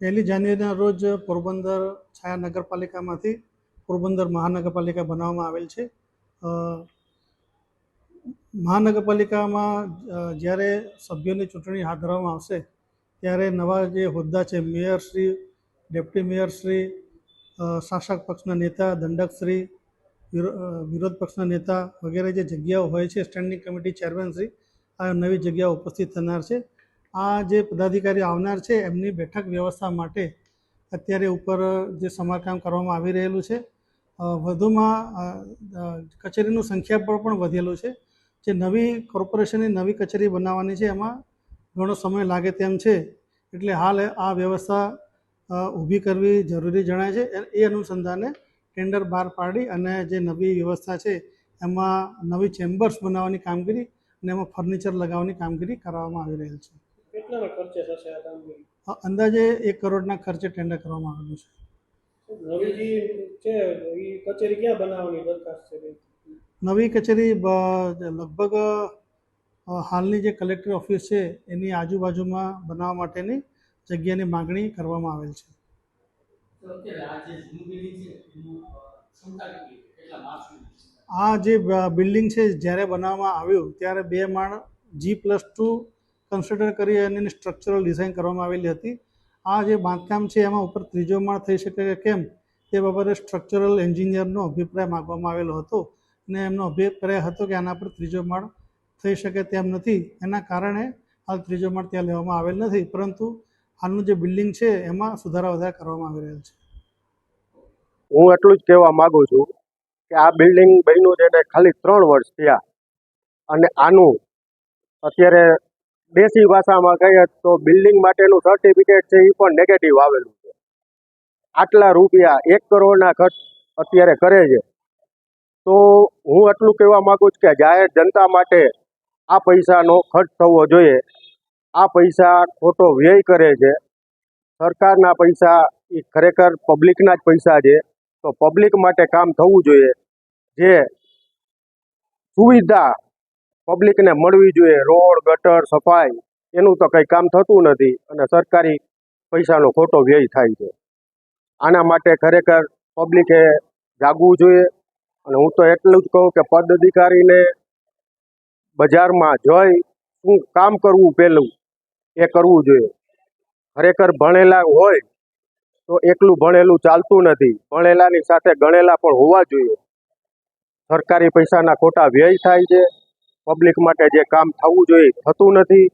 પહેલી જાન્યુઆરીના રોજ પોરબંદર છાયા નગરપાલિકામાંથી પોરબંદર મહાનગરપાલિકા બનાવવામાં આવેલ છે. મહાનગરપાલિકામાં જ્યારે સભ્યોની ચૂંટણી હાથ ધરવામાં આવશે, ત્યારે નવા જે હોદ્દા છે મેયરશ્રી ડેપ્ટી મેયરશ્રી શાસક પક્ષના નેતા દંડકશ્રી વિરો- વિરોધ પક્ષના નેતા વગેરે જે જગ્યાઓ હોય છે, સ્ટેન્ડિંગ કમિટી ચેરમેનશ્રી આ નવી જગ્યાઓ ઉપસ્થિત થનાર છે. આ જે પદાધિકારી આવનાર છે, એમની બેઠક વ્યવસ્થા માટે અત્યારે ઉપર જે સમારકામ કરવામાં આવી રહેલું છે. વધુમાં કચેરીનું સંખ્યા પણ વધેલું છે. જે નવી કોર્પોરેશનની નવી કચેરી બનાવવાની છે, એમાં ઘણો સમય લાગે તેમ છે. એટલે હાલ આ વ્યવસ્થા ઊભી કરવી જરૂરી જણાય છે. એ અનુસંધાને ટેન્ડર બહાર પાડી અને જે નવી વ્યવસ્થા છે, એમાં નવી ચેમ્બર્સ બનાવવાની કામગીરી અને એમાં ફર્નિચર લગાવવાની કામગીરી કરવામાં આવી રહેલ છે. કેટલાના ખર્ચે થશે આ કામગીરી અંદાજે એક કરોડના ખર્ચે ટેન્ડર કરવામાં આવેલું છે. નવીજી છે એ કચેરી ક્યાં બનાવવાની દરખાસ્ત છે નવી કચેરી લગભગ હાલની જે કલેક્ટર ઓફિસ છે એની આજુબાજુમાં બનાવવા માટેની જગ્યાની માગણી કરવામાં આવેલ છે. આ જે બિલ્ડિંગ છે જ્યારે બનાવવામાં આવ્યું ત્યારે બે માળ જી પ્લસ ટુ કન્સિડર કરી અને એની સ્ટ્રક્ચરલ ડિઝાઇન કરવામાં આવેલી હતી. આ જે બાંધકામ છે, એમાં ઉપર ત્રીજો માળ થઈ શકે કે કેમ, તે બાબતે સ્ટ્રક્ચરલ એન્જિનિયરનો અભિપ્રાય માગવામાં આવેલો હતો અને એમનો અભિપ્રાય હતો કે આના પર ત્રીજો માળ થઈ શકે તેમ નથી. એના કારણે હાલ ત્રીજો માળ ત્યાં લેવામાં આવેલ નથી, પરંતુ હાલનું જે બિલ્ડિંગ છે, એમાં સુધારા વધારા કરવામાં આવી રહેલ છે. હું એટલું જ કહેવા માગું છું કે આ બિલ્ડિંગ બન્યું છે ને ખાલી ત્રણ વર્ષ થયા અને આનું અત્યારે દેશી ભાષામાં કહીએ તો બિલ્ડિંગ માટેનું સર્ટિફિકેટ છે એ પણ નેગેટિવ આવેલું છે. આટલા રૂપિયા એક કરોડના ખર્ચ અત્યારે કરે છે. તો હું એટલું કહેવા માગું છું કે જાહેર જનતા માટે આ પૈસાનો ખર્ચ થવો જોઈએ. આ પૈસા ખોટો વ્યય કરે છે. સરકારના પૈસા એ ખરેખર પબ્લિકના જ પૈસા છે. તો પબ્લિક માટે કામ થવું જોઈએ. જે સુવિધા પબ્લિકને મળવી જોઈએ. રોડ, ગટર, સફાઈ, એનું તો કંઈ કામ થતું નથી અને સરકારી પૈસાનો ખોટો વ્યય થાય છે. આના માટે ખરેખર પબ્લિકે જાગવું જોઈએ અને હું તો એટલું જ કહું કે પદ અધિકારીને બજારમાં જઈ શું કામ કરવું પહેલું એ કરવું જોઈએ. ખરેખર ભણેલા હોય તો એકલું ભણેલું ચાલતું નથી. ભણેલાની સાથે ગણેલા પણ હોવા જોઈએ. સરકારી પૈસાના ખોટા વ્યય થાય છે. પબ્લિક માટે જે કામ થવું જોઈએ થતું નથી.